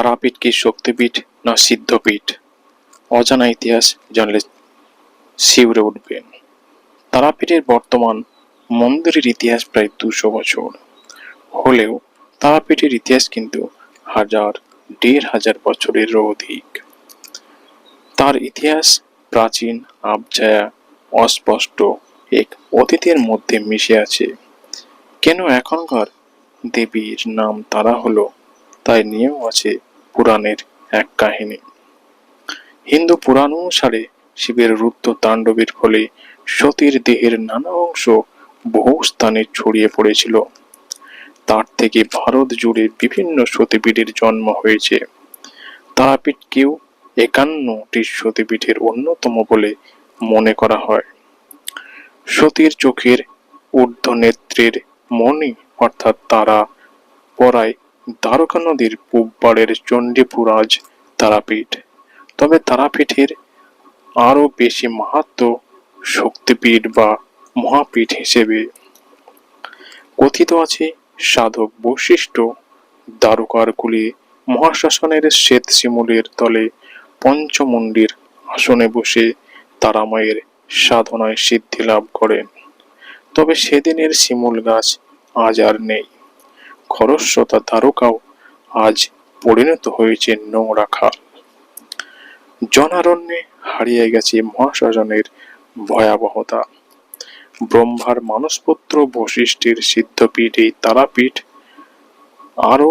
তারাপীঠ কি শক্তিপীঠ না সিদ্ধপীঠ? অজানা ইতিহাস জানলে শিউরে উঠবেন। তারাপীঠের বর্তমান মন্দিরের ইতিহাস প্রায় দুশো বছর। হলেও তারাপীঠের ইতিহাস কিন্তু হাজার, দেড় হাজার বছরেরও অধিক। তার ইতিহাস প্রাচীন আবজায়া অস্পষ্ট, এক অতীতের মধ্যে মিশে আছে। কেন এখনকার দেবীর নাম তারা হলো, তাই নিয়েও আছে পুরাণের এক কাহিনী। হিন্দু পুরাণ অনুসারে শিবের রুদ্র তাণ্ডবের ফলে সতীর দেহের নানা অংশ বহু স্থানে ছড়িয়ে পড়েছিল। তার থেকে ভারত জুড়ে বিভিন্ন সতীপীঠের জন্ম হয়েছে। তারাপীঠকেও একান্নটি সতীপীঠের অন্যতম বলে মনে করা হয়। সতীর চোখের ঊর্ধ্বনেত্রের মণি অর্থাৎ তারা পরায় দ্বারকা নদীর পূব পাড়ের চণ্ডীপুরাজ তারাপীঠ। তবে তারাপীঠের আরও বেশি মাহাত্ম শক্তিপীঠ বা মহাপীঠ হিসেবে কথিত আছে। সাধক বৈশিষ্ট্য দ্বারকার কুলে মহাশ্মশানের শ্বেত শিমুলের তলে পঞ্চমন্ডির আসনে বসে তারামায়ের সাধনায় সিদ্ধি লাভ করেন। তবে সেদিনের শিমুল গাছ আজ আর নেই। খরস্রোতা দ্বারকাও আজ পরিণত হয়েছে নোংরা খাল। জনারণ্যে হারিয়ে গেছে মহাশ্মশানের ভয়াবহতা। ব্রহ্মার মানসপুত্র বশিষ্ঠের সিদ্ধপীঠ, এই তারাপীঠ আরও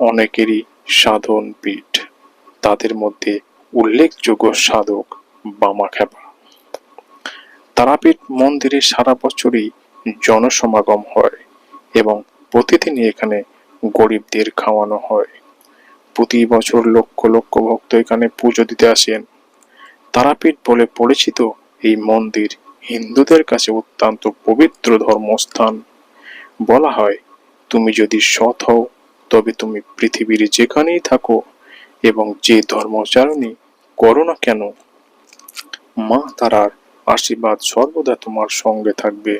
অনেকেরই সাধন পীঠ তাদের মধ্যে উল্লেখযোগ্য সাধক বামাখ্যাপা। তারাপীঠ মন্দিরে সারা বছরই জনসমাগম হয় এবং প্রতিদিনই এখানে গরিবদের খাওয়ানো হয়। প্রতি বছর লক্ষ লক্ষ ভক্ত এখানে পুজো দিতে আসেন। তারাপীঠ বলে পরিচিত এই মন্দির হিন্দুদের কাছে অত্যন্ত পবিত্র ধর্মস্থান। বলা হয়, তুমি যদি সৎ হও, তবে তুমি পৃথিবীর যেখানেই থাকো এবং যে ধর্মচারণী করো না কেন, মা তারার আশীর্বাদ সর্বদা তোমার সঙ্গে থাকবে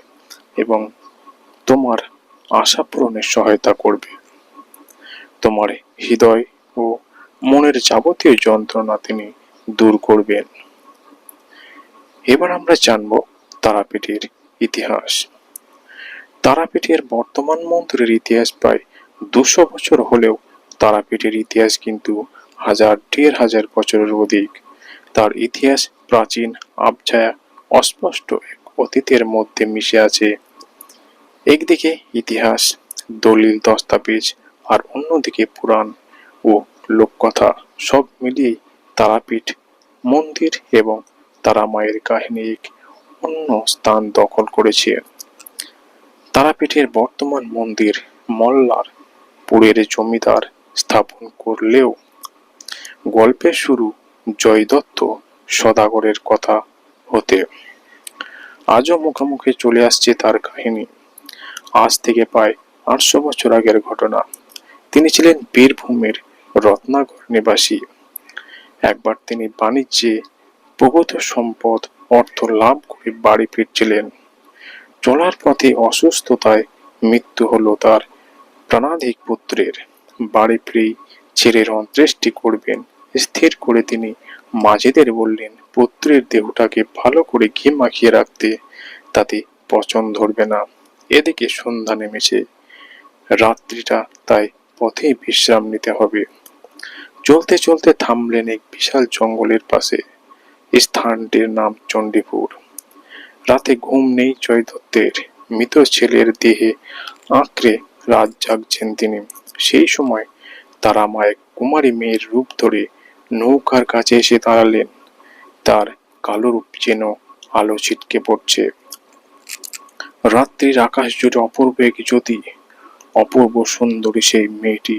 এবং তোমার আশা পূরণের সহায়তা করবে। তোমার হৃদয় ও মনের যাবতীয় যন্ত্রণা তিনি দূর করবেন। এবার আমরা জানব তারাপীঠের ইতিহাস। তারাপীঠের বর্তমান মন্দিরের ইতিহাস প্রায় দুশো বছর হলেও তারাপীঠের ইতিহাস কিন্তু হাজার, দেড় হাজার বছরের অধিক। তার ইতিহাস প্রাচীন আবছায়া অস্পষ্ট এক অতীতের মধ্যে মিশে আছে। একদিকে ইতিহাস, দলিল, দস্তাবেজ আর অন্যদিকে পুরাণ ও লোককথা সব মিলিয়ে তারাপীঠ, মন্দির এবং তারা মায়ের কাহিনী এক অন্য স্থান দখল করেছে। তারাপীঠের বর্তমান মন্দির মল্লার পুরের জমিদার স্থাপন করলেও গল্পের শুরু জয় দত্ত সদাগরের কথা হতে। আজও মুখোমুখি চলে আসছে তার কাহিনী। আজ থেকে প্রায় আটশো বছর আগের ঘটনা। তিনি ছিলেন বীরভূমের রত্নাগর নিবাসী। একবার তিনি বাণিজ্যে প্রগত সম্পদ, অর্থ লাভ করে বাড়ি ফিরছিলেন। চলার পথে অসুস্থতায় মৃত্যু হলো তার প্রাণাধিক পুত্রের। বাড়ি ফিরেই ছেলের অন্ত্যেষ্টি করবেন, স্থির করে তিনি মাঝিদের বললেন, পুত্রের দেহটাকে ভালো করে ঘি মাখিয়ে রাখতে, তাতে পচন ধরবে না। এদিকে সন্ধ্যা নেমেছে। রাত্রিটা তাই পথেই বিশ্রাম নিতে হবে। চলতে চলতে থামলেন এক বিশাল জঙ্গলের পাশে। স্থানটির নাম চণ্ডীপুর। রাতে ঘুম নেই জয় দত্তের মৃত ছেলের দেহে আঁকড়ে রাত জাগছেন তিনি। সেই সময় তারা মায়ের কুমারী মেয়ের রূপ ধরে নৌকার কাছে এসে দাঁড়ালেন। তার কালো রূপ যেন আলো ছিটকে পড়ছে। রাত্রির আকাশ জুড়ে অপূর্ব এক জ্যোতি, অপূর্ব সুন্দরী সেই মেয়েটি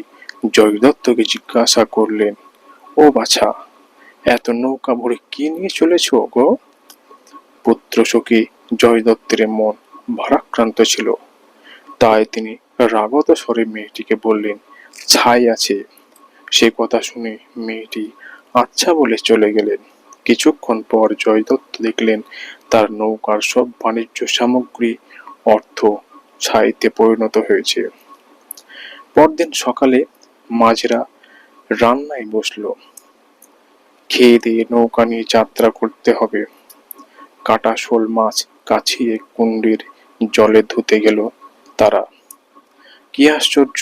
জয় দত্তকে জিজ্ঞাসা করলেন, ও বাছা, এত নৌকা ভরে কি নিয়ে চলেছ গো? পুত্র সখী জয় দত্তের মন ভারাক্রান্ত ছিল। তাই তিনি রাগত স্বরে মেয়েটিকে বললেন, ছাই আছে। সে কথা শুনে মেয়েটি আচ্ছা বলে চলে গেলেন। কিছুক্ষণ পর জয় দত্ত দেখলেন তার নৌকার সব বাণিজ্য সামগ্রী অর্থ ছাইতে পরিণত হয়েছে। পরদিন সকালে মাঝরা রান্নায় বসল। খেয়ে দিয়ে নৌকা নিয়ে যাত্রা করতে হবে। কাটা শোল মাছ কাছিয়ে কুণ্ডির জলে ধুতে গেল তারা। কি আশ্চর্য!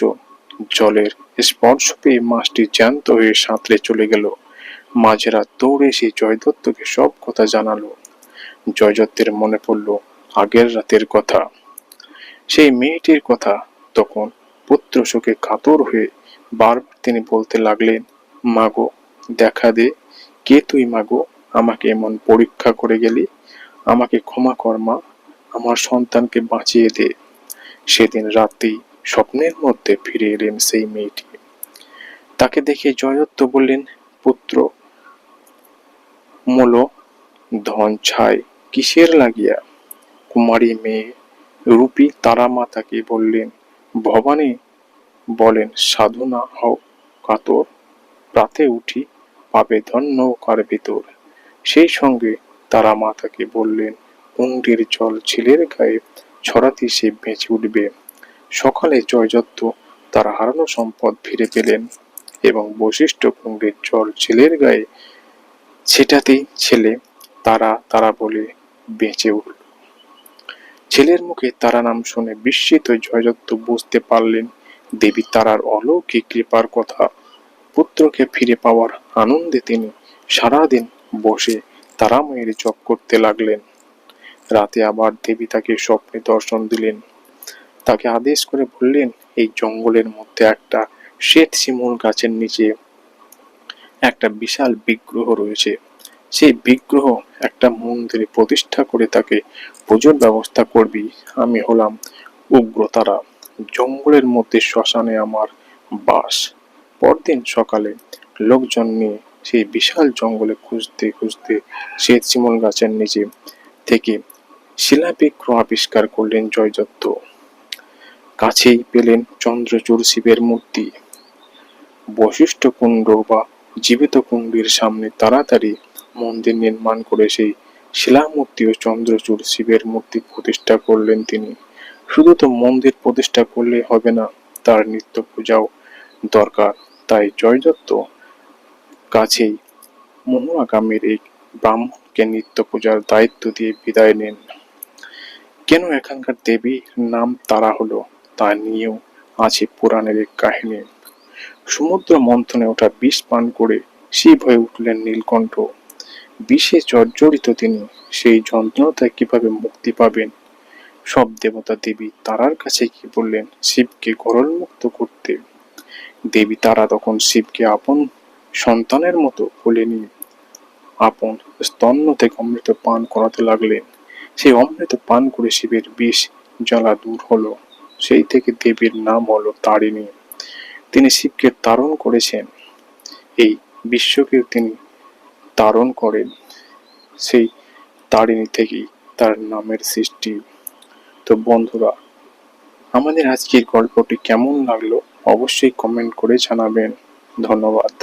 জলের স্পর্শ পেয়ে মাছটি জ্যান্ত হয়ে সাঁতরে চলে গেল। মাঝেরা দৌড়ে এসে জয়দত্তকে সব কথা জানালো। জয়দত্তের মনে পড়ল আগের রাতের কথা। সেই মেয়েটির কথা তখন পুত্র শোকে কাতর হয়ে বারবার তিনি বলতে লাগলেন, মাগো, দেখা দে, কে তুই মাগো? আমাকে এমন পরীক্ষা করে গেলি। আমাকে ক্ষমা কর, মা। আমার সন্তানকে বাঁচিয়ে দে। সেদিন রাতেই স্বপ্নের মধ্যে ফিরে এলেন সেই মেয়েটি। তাকে দেখে জয়দত্ত বললেন, পুত্র, মূল, ধন ছাই, কিসের লাগিয়া কুমারী মেয়ে রূপী তারা মাতাকে বললেন, ভবানী বলেন, সাধনা হও কাতর, রাতে উঠি পাবে ধন্য কার ভিতর। সেই সঙ্গে তারা মাতাকে বললেন, কুণ্ডির জল ছেলের গায়ে ছড়াতে সে বেঁচে উঠবে। সকালে জয়যত্ত তার হারানো সম্পদ ফিরে পেলেন এবং বৈশিষ্ট্য কুণ্ডের জল ছেলের গায়ে ছেটাতেই ছেলে তারা তারা বলে বেঁচে উঠল। ছেলের মুখে তারা নাম শুনে বিস্মিত জয়যত্ত বুঝতে পারলেন, দেবী তারার অলৌকিক কৃপার কথা। পুত্রকে ফিরে পাওয়ার আনন্দে তিনি সারাদিন বসে তারামায়ের জপ করতে লাগলেন। রাতে আবার দেবী তাকে স্বপ্নে দর্শন দিলেন। তাকে আদেশ করে বললেন, এই জঙ্গলের মধ্যে একটা শ্বেত শিমুল গাছের নিচে একটা বিশাল বিগ্রহ রয়েছে। সেই বিগ্রহ একটা মন্দিরে প্রতিষ্ঠা করে তাকে পুজোর ব্যবস্থা করবি। আমি হলাম উগ্রতারা। জঙ্গলের মধ্যে শ্মশানে আমার বাস। পরদিন সকালে লোকজন নিয়ে সেই বিশাল জঙ্গলে খুঁজতে খুঁজতে শ্বেত শিমুল গাছের নিচে থেকে শিলাবিগ্রহ আবিষ্কার করলেন জয়দত্ত। কাছেই পেলেন চন্দ্রচূড় শিবের মূর্তি। বশিষ্ঠ কুণ্ড বা জীবিত কুণ্ডের সামনে তাড়াতাড়ি মন্দির নির্মাণ করে সেই শিলামূর্তি ও চন্দ্রচূড় শিবের মূর্তি প্রতিষ্ঠা করলেন তিনি। শুধু তো মন্দির প্রতিষ্ঠা করলে হবে না, তার নিত্য পূজাও দরকার। তাই জয়দত্ত কাছেই মহুয়াগামীর এই ব্রাহ্মণকে নিত্য পূজার দায়িত্ব দিয়ে বিদায় নেন। কেন এখানকার দেবীর নাম তারা হলো তা নিয়েও আছে পুরাণের এক কাহিনী। সমুদ্র মন্থনে ওঠা বিষ পান করে শিব হয়ে উঠলেন নীলকণ্ঠ। বিষে জর্জরিত তিনি। সেই যন্ত্রণা থেকে কীভাবে মুক্তি পাবেন? সব দেবতা দেবী তারার কাছে কি বললেন? শিবকে মুক্ত করতে। দেবী তারা তখন শিবকে আপন সন্তানের মতো বলে নিয়ে আপন স্তন্য থেকে অমৃত পান করাতে লাগলেন। সেই অমৃত পান করে শিবের বিষ জ্বালা দূর হলো। সেই থেকে দেবীর নাম হলো তারিণী। তিনি শিবকে তারণ করেছেন। এই বিশ্বকে তিনি তারণ করেন সেই তারিণী থেকেই তার নামের সৃষ্টি। তো বন্ধুরা, আমাদের আজকের গল্পটি কেমন লাগল অবশ্যই কমেন্ট করে জানাবেন। ধন্যবাদ।